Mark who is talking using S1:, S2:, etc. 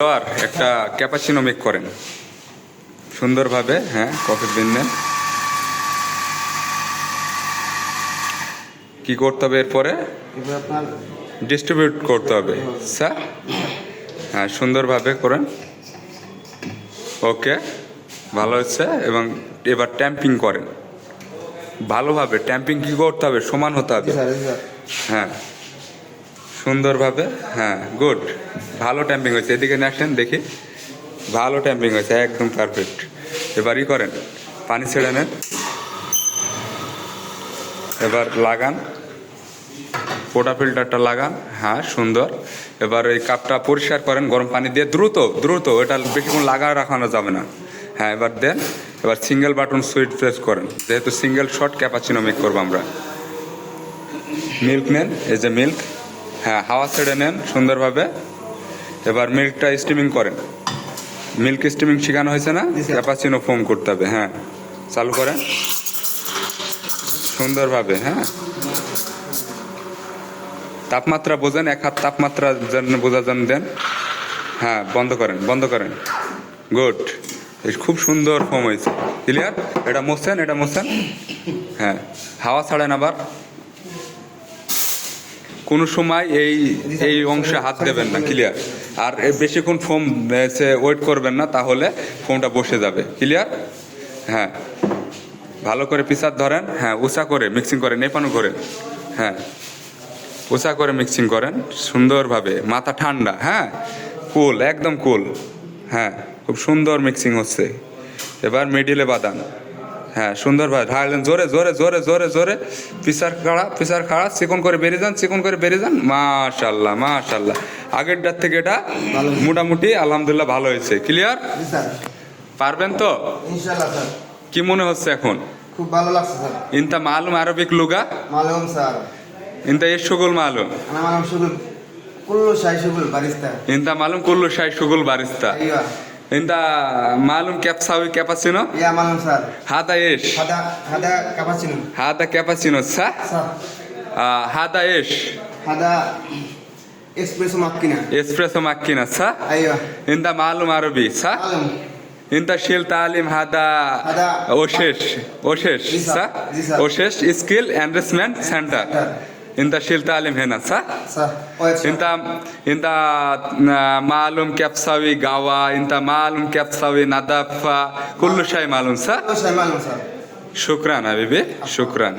S1: আর একটা cappuccino make করেন। সুন্দরভাবে হ্যাঁ কফি বিন নেন। কি করতে হবে এরপরে? ডিস্ট্রিবিউট করতে হবে। স্যার? হ্যাঁ সুন্দরভাবে করেন। ওকে ভালো হচ্ছে এবং এবার ট্যাম্পিং করেন। ভালোভাবে ট্যাম্পিং কি করতে হবে? সমান হতে হবে। হ্যাঁ সুন্দরভাবে হ্যাঁ গুড ভালো ট্যাম্পিং হয়েছে। এদিকে আসেন, দেখি। ভালো ট্যাম্পিং হয়েছে, একদম পারফেক্ট এবারই করেন, পানি ছেড়ে নেন। এবার লাগান। পোটা ফিল্টারটা লাগান। হ্যাঁ সুন্দর। এবার ওই কাপটা পরিষ্কার করেন, গরম পানি দিয়ে দ্রুত দ্রুত, এটা বেশিক্ষণ লাগা রাখানো যাবে না। হ্যাঁ এবার দেন, এবার সিঙ্গেল বাটন সুইট প্রেস করেন। যেহেতু সিঙ্গেল শট ক্যাপাচিনো মেক করব আমরা। মিল্ক নেন, এই যে মিল্ক। হ্যাঁ হাওয়া ছেড়ে নেন সুন্দরভাবে। এবার মিল্কটা স্টিমিং করেন। মিল্ক স্টিমিং শেখানো হয়েছে না। ক্যাপাচিনো ফোম করতে হবে হ্যাঁ। চালু করেন। সুন্দরভাবে হ্যাঁ। তাপমাত্রা বোঝেন এক হাত তাপমাত্রা যেন বোঝার জন্য দেন। হ্যাঁ বন্ধ করেন বন্ধ করেন। গুড খুব সুন্দর ফোম হয়েছে। ক্লিয়ার এটা মোসেন এটা মোছেন হ্যাঁ। হাওয়া ছাড়েন আবার। কোনো সময় এই এই অংশে হাত দেবেন না ক্লিয়ার আর বেশিক্ষণ ফোম ওয়েট করবেন না, তাহলে ফোমটা বসে যাবে ক্লিয়ার হ্যাঁ। ভালো করে পিসার ধরেন হ্যাঁ উঁচা করে মিক্সিং করে নেপানো করে হ্যাঁ। উঁচা করে মিক্সিং করেন, সুন্দরভাবে, মাথা ঠান্ডা হ্যাঁ কুল একদম কুল হ্যাঁ খুব সুন্দর মিক্সিং হচ্ছে। এবার মিডিলে বাদাম। হ্যাঁ সুন্দরভাবে ঢাললেন জোরে জোরে জোরে জোরে জোরে। পিসার খাড়া পিসার খাড়া চিকন করে বেরিয়ে যান চিকন করে বেরিয়ে যান। মাশাল্লাহ মাশাল্লাহ। আগেরটার থেকে এটা মোটামুটি আলহামদুলিল্লাহ ভালো হয়েছে। ক্লিয়ার পারবেন তো? কি মনে হচ্ছে এখন?
S2: খুব ভালো লাগছে স্যার।
S1: ইনতা মালুম আরবিক লুগা?
S2: মালুম স্যার।
S1: ইনতা এর শুগুল মালুম? মালুম শুগুল কুল্লু শাই শুগুল বারিস্তা। ইনতা মালুম
S2: কুল্লু শাই শুগুল
S1: বারিস্তা। ಇಂದ
S2: ಮಾಲೂಮ್ ಕ್ಯಾಪ್ ಸಾವಿ
S1: ಕ್ಯಾಪಾಸಿನೋ ಯಾ ಮಾಲೂಮ್
S2: ಸರ್
S1: ಹಾದ ಏಶ್
S2: ಹಾದ ಹಾದ ಕ್ಯಾಪಾಸಿನೋ
S1: ಹಾದ ಕ್ಯಾಪಾಸಿನೋ ಸಾ
S2: ಹಾದ
S1: ಏಶ್ ಹಾದ ಎಸ್ಪ್ರೆಸೋ ಮಕ್ಕಿನ
S2: ಎಸ್ಪ್ರೆಸೋ
S1: ಮಕ್ಕಿನ ಸಾ ಅಯ್ಯೋ ಇಂದ
S2: ಮಾಲೂಮ್
S1: ಅರಬಿ ಸಾ
S2: ಇಂತ
S1: ಶೀಲ್
S2: ತಾಲೀಮ್ ಹಾದ ಓಶೇಶ್
S1: ಓಶೇಶ್ ಸಾ ಓಶೇಶ್ ಸ್ಕಿಲ್
S2: ಎನ್ರಿಚ್ಮೆಂಟ್
S1: ಸೆಂಟರ್ انت شلت عالم هنا
S2: صح؟ صح
S1: انت انت معلوم كيف تسوي قهوة انت معلوم كيف تسوي نظافة كل شيء معلوم صح؟
S2: كل شيء معلوم صح
S1: شكرا حبيبي شكرا